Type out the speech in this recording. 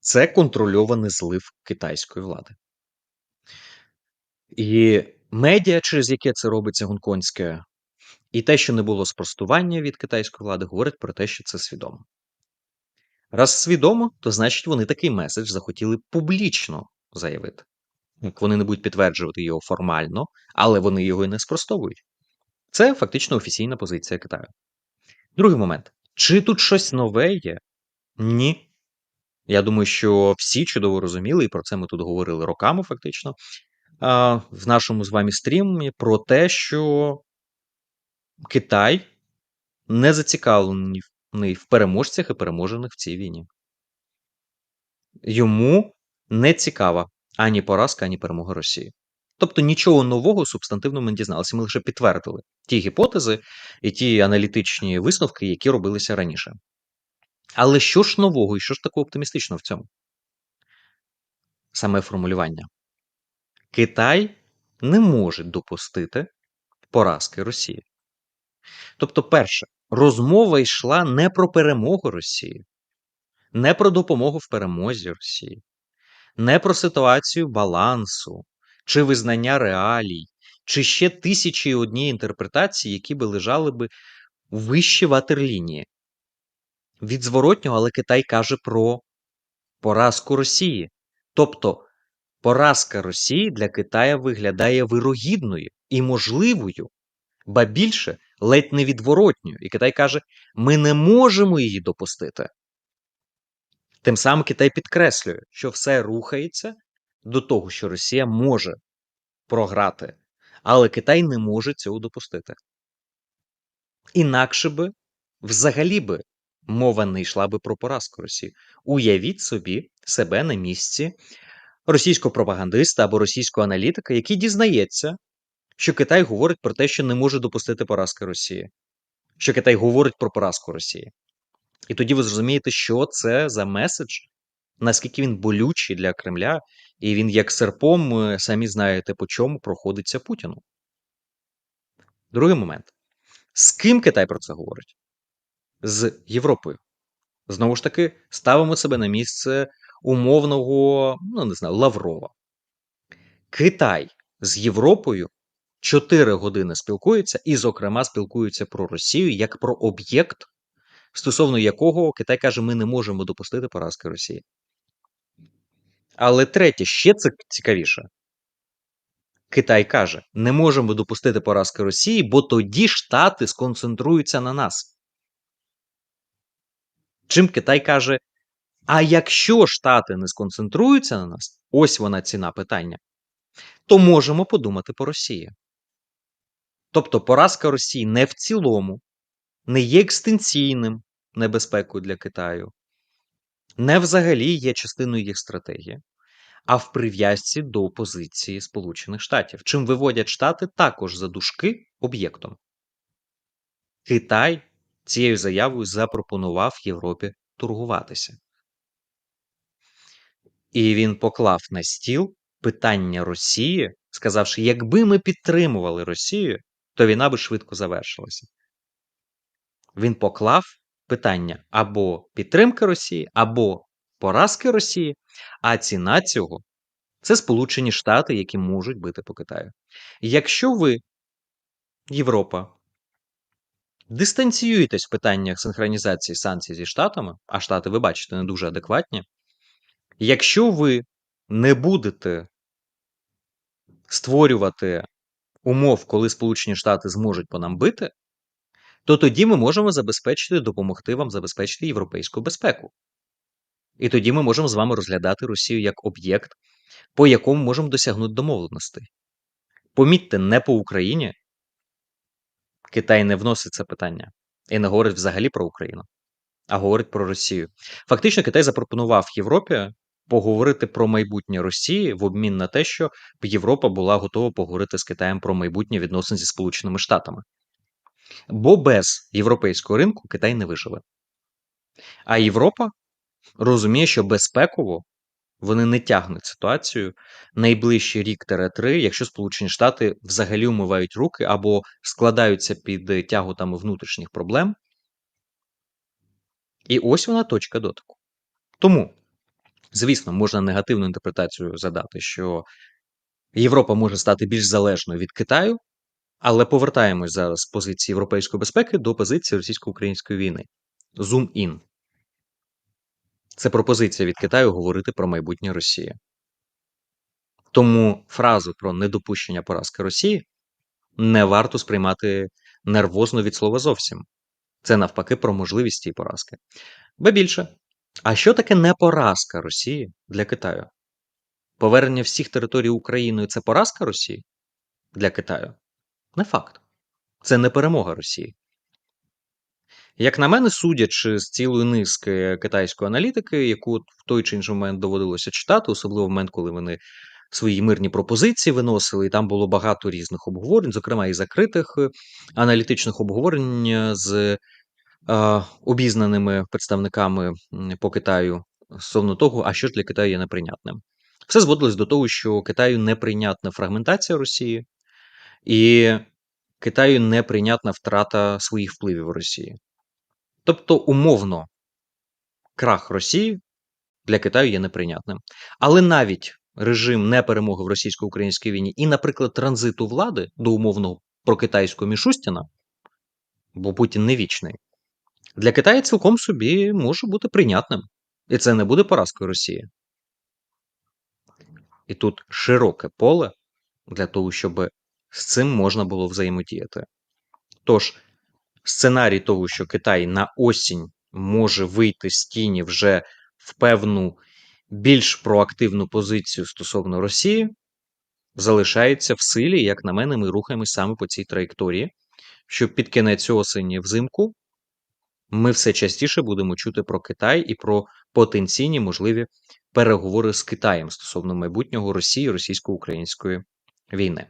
Це контрольований злив китайської влади. І медіа, через яке це робиться гонконгське, і те, що не було спростування від китайської влади, говорить про те, що це свідомо. Раз свідомо, то значить вони такий меседж захотіли публічно заявити. Як Вони не будуть підтверджувати його формально, але вони його і не спростовують. Це фактично офіційна позиція Китаю. Другий момент. Чи тут щось нове є? Ні. Я думаю, що всі чудово розуміли, і про це ми тут говорили роками, фактично, в нашому з вами стрімі про те, що Китай не зацікавлений в переможцях і переможених в цій війні. Йому не цікава ані поразка, ані перемога Росії. Тобто нічого нового субстантивно ми не дізналися. Ми лише підтвердили ті гіпотези і ті аналітичні висновки, які робилися раніше. Але що ж нового і що ж такого оптимістичного в цьому? Саме формулювання. Китай не може допустити поразки Росії. Тобто, перше, розмова йшла не про перемогу Росії, не про допомогу в перемозі Росії, не про ситуацію балансу чи визнання реалій, чи ще тисячі і одні інтерпретації, які би лежали би вище ватерлінії. Від зворотнього, але Китай каже про поразку Росії. Тобто поразка Росії для Китая виглядає вирогідною і можливою, ба більше ледь невідворотньою. І Китай каже, ми не можемо її допустити. Тим самим Китай підкреслює, що все рухається до того, що Росія може програти, але Китай не може цього допустити. Інакше би, взагалі би, мова не йшла би про поразку Росії. Уявіть собі себе на місці російського пропагандиста або російського аналітика, який дізнається, що Китай говорить про те, що не може допустити поразки Росії, що Китай говорить про поразку Росії. І тоді ви зрозумієте, що це за меседж, наскільки він болючий для Кремля, і він, як серпом, самі знаєте, по чому проходиться Путіну. Другий момент. З ким Китай про це говорить? З Європою. Знову ж таки, ставимо себе на місце умовного, ну не знаю, Лаврова. Китай з Європою 4 години спілкується, і, зокрема, спілкується про Росію як про об'єкт, стосовно якого Китай каже, ми не можемо допустити поразки Росії. Але третє, ще це цікавіше. Китай каже, не можемо допустити поразки Росії, бо тоді Штати сконцентруються на нас. Чим Китай каже, а якщо Штати не сконцентруються на нас, ось вона ціна питання, то можемо подумати по Росії. Тобто поразка Росії не в цілому, не є екстенційним небезпекою для Китаю, не взагалі є частиною їх стратегії, а в прив'язці до позиції Сполучених Штатів, чим виводять Штати також за дужки об'єктом. Китай цією заявою запропонував Європі торгуватися. І він поклав на стіл питання Росії, сказавши, якби ми підтримували Росію, то війна би швидко завершилася. Він поклав питання або підтримки Росії, або поразки Росії, а ціна цього це Сполучені Штати, які можуть бити по Китаю. Якщо ви, Європа, дистанціюєтесь в питаннях синхронізації санкцій зі Штатами, а Штати, ви бачите, не дуже адекватні, якщо ви не будете створювати умов, коли Сполучені Штати зможуть по нам бити, то тоді ми можемо забезпечити, допомогти вам забезпечити європейську безпеку. І тоді ми можемо з вами розглядати Росію як об'єкт, по якому можемо досягнути домовленостей. Помітьте, не по Україні Китай не вносить це питання і не говорить взагалі про Україну, а говорить про Росію. Фактично, Китай запропонував Європі поговорити про майбутнє Росії в обмін на те, що Європа була готова поговорити з Китаєм про майбутнє відносин зі Сполученими Штатами. Бо без європейського ринку Китай не виживе. А Європа розуміє, що безпеково вони не тягнуть ситуацію найближчий рік-3, якщо Сполучені Штати взагалі умивають руки або складаються під тяготами внутрішніх проблем. І ось вона точка дотику. Тому Звісно, можна негативну інтерпретацію задати, що Європа може стати більш залежною від Китаю, але повертаємось зараз з позиції європейської безпеки до позиції російсько-української війни. Zoom-in. Це пропозиція від Китаю говорити про майбутнє Росії. Тому фразу про недопущення поразки Росії не варто сприймати нервозно від слова зовсім. Це навпаки про можливість цієї поразки. Ба більше. А що таке не поразка Росії для Китаю? Повернення всіх територій Україною це поразка Росії для Китаю? Не факт. Це не перемога Росії. Як на мене, судячи з цілої низки китайської аналітики, яку в той чи інший момент доводилося читати, особливо в момент, коли вони свої мирні пропозиції виносили, і там було багато різних обговорень, зокрема і закритих е, аналітичних обговорень е, з е, обізнаними представниками по Китаю стосовно того, а що ж для Китаю є неприйнятним. Все зводилось до того, що Китаю неприйнятна фрагментація Росії, і Китаю неприйнятна втрата своїх впливів в Росії. Тобто, умовно, крах Росії для Китаю є неприйнятним. Але навіть режим неперемоги в російсько-українській війні і, наприклад, транзиту влади до умовного прокитайського Мішустіна, бо Путін не вічний, для Китаю цілком собі може бути прийнятним. І це не буде поразкою Росії. І тут широке поле для того, щоб з цим можна було взаємодіяти. Тож, сценарій того, що Китай на осінь може вийти з тіні вже в певну більш проактивну позицію стосовно Росії, залишається в силі. Як на мене, ми рухаємось саме по цій траєкторії, що під кінець осені взимку ми все частіше будемо чути про Китай і про потенційні можливі переговори з Китаєм стосовно майбутнього Росії російсько-української війни.